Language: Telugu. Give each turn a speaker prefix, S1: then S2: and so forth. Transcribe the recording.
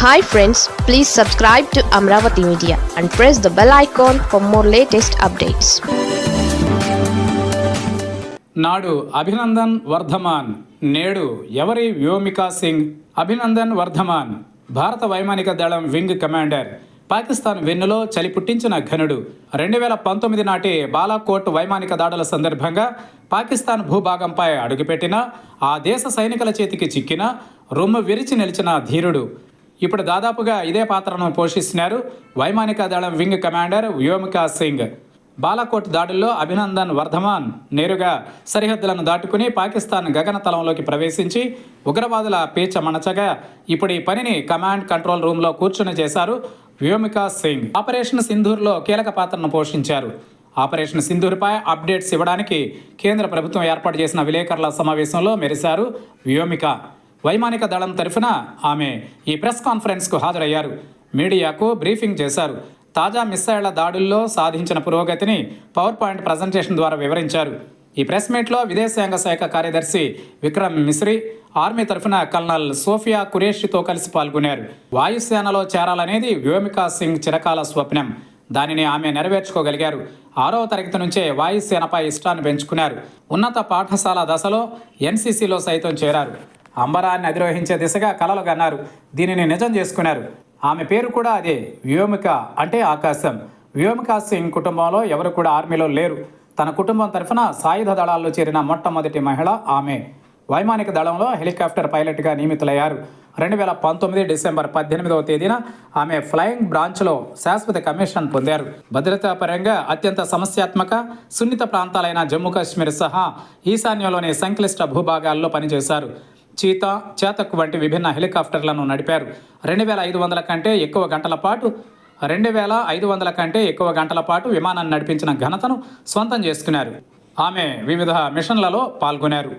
S1: Hi friends please subscribe to Amaravati media and press the bell icon for more latest updates
S2: నాడు అభినందన్ వర్ధమాన్ నేడు ఎవరి వ్యోమికా సింగ్? అభినందన్ వర్ధమాన్ భారత వైమానిక దళం వింగ్ కమాండర్ పాకిస్తాన్ వెన్నులో చలి పుట్టించిన ఘనుడు. రెండు వేల పంతొమ్మిది నాటి బాలాకోట్ వైమానిక దాడుల సందర్భంగా పాకిస్తాన్ భూభాగంపై అడుగుపెట్టిన ఆ దేశ సైనికుల చేతికి చిక్కిన రొమ్ము విరిచి నిలిచిన ధీరుడు. ఇప్పుడు దాదాపుగా ఇదే పాత్రను పోషిస్తున్నారు వైమానిక దళం వింగ్ కమాండర్ వ్యోమికా సింగ్. బాలాకోట్ దాడుల్లో అభినందన్ వర్ధమాన్ నేరుగా సరిహద్దులను దాటుకుని పాకిస్తాన్ గగనతలంలోకి ప్రవేశించి ఉగ్రవాదుల పీచ మణచగా ఇప్పుడు ఈ పనిని కమాండ్ కంట్రోల్ రూమ్లో కూర్చుని చేశారు వ్యోమికా సింగ్. ఆపరేషన్ సింధూర్లో కీలక పాత్రను పోషించారు. ఆపరేషన్ సింధూర్పై అప్డేట్స్ ఇవ్వడానికి కేంద్ర ప్రభుత్వం ఏర్పాటు చేసిన విలేకరుల సమావేశంలో మెరిశారు వ్యోమిక. వైమానిక దళం తరఫున ఆమె ఈ ప్రెస్ కాన్ఫరెన్స్కు హాజరయ్యారు. మీడియాకు బ్రీఫింగ్ చేశారు. తాజా మిస్సైళ్ళ దాడుల్లో సాధించిన పురోగతిని పవర్ పాయింట్ ప్రజెంటేషన్ ద్వారా వివరించారు. ఈ ప్రెస్ మీట్లో విదేశాంగ శాఖ కార్యదర్శి విక్రమ్ మిశ్రీ ఆర్మీ తరఫున కల్నల్ సోఫియా కురేషితో కలిసి పాల్గొన్నారు. వాయుసేనలో చేరాలనేది వ్యోమికా సింగ్ చిరకాల స్వప్నం. దానిని ఆమె నెరవేర్చుకోగలిగారు. ఆరవ తరగతి నుంచే వాయుసేనపై ఇష్టాన్ని పెంచుకున్నారు. ఉన్నత పాఠశాల దశలో ఎన్సీసీలో సైతం చేరారు. అంబరాన్ని అధిరోహించే దిశగా కలలు కన్నారు. దీనిని నిజం చేసుకున్నారు. ఆమె పేరు కూడా అదే వ్యోమిక అంటే ఆకాశం. వ్యోమికా సింగ్ కుటుంబంలో ఎవరు కూడా ఆర్మీలో లేరు. తన కుటుంబం తరఫున సాయుధ దళాల్లో చేరిన మొట్టమొదటి మహిళ ఆమె. వైమానిక దళంలో హెలికాప్టర్ పైలట్గా నియమితులయ్యారు. రెండు వేల పంతొమ్మిది డిసెంబర్ పద్దెనిమిదవ తేదీన ఆమె ఫ్లయింగ్ బ్రాంచ్లో శాశ్వత కమిషన్ పొందారు. భద్రతాపరంగా అత్యంత సమస్యాత్మక సున్నిత ప్రాంతాలైన జమ్మూ కాశ్మీర్ సహా ఈశాన్యంలోని సంక్లిష్ట భూభాగాల్లో పనిచేశారు. చీతా చేతక్ వంటి విభిన్న హెలికాప్టర్లను నడిపారు. రెండు వేల ఐదు వందల కంటే ఎక్కువ గంటల పాటు రెండు వేల ఐదు వందల కంటే ఎక్కువ గంటల పాటు విమానాన్ని నడిపించిన ఘనతను సొంతం చేసుకున్నారు. ఆమె వివిధ మిషన్లలో పాల్గొన్నారు.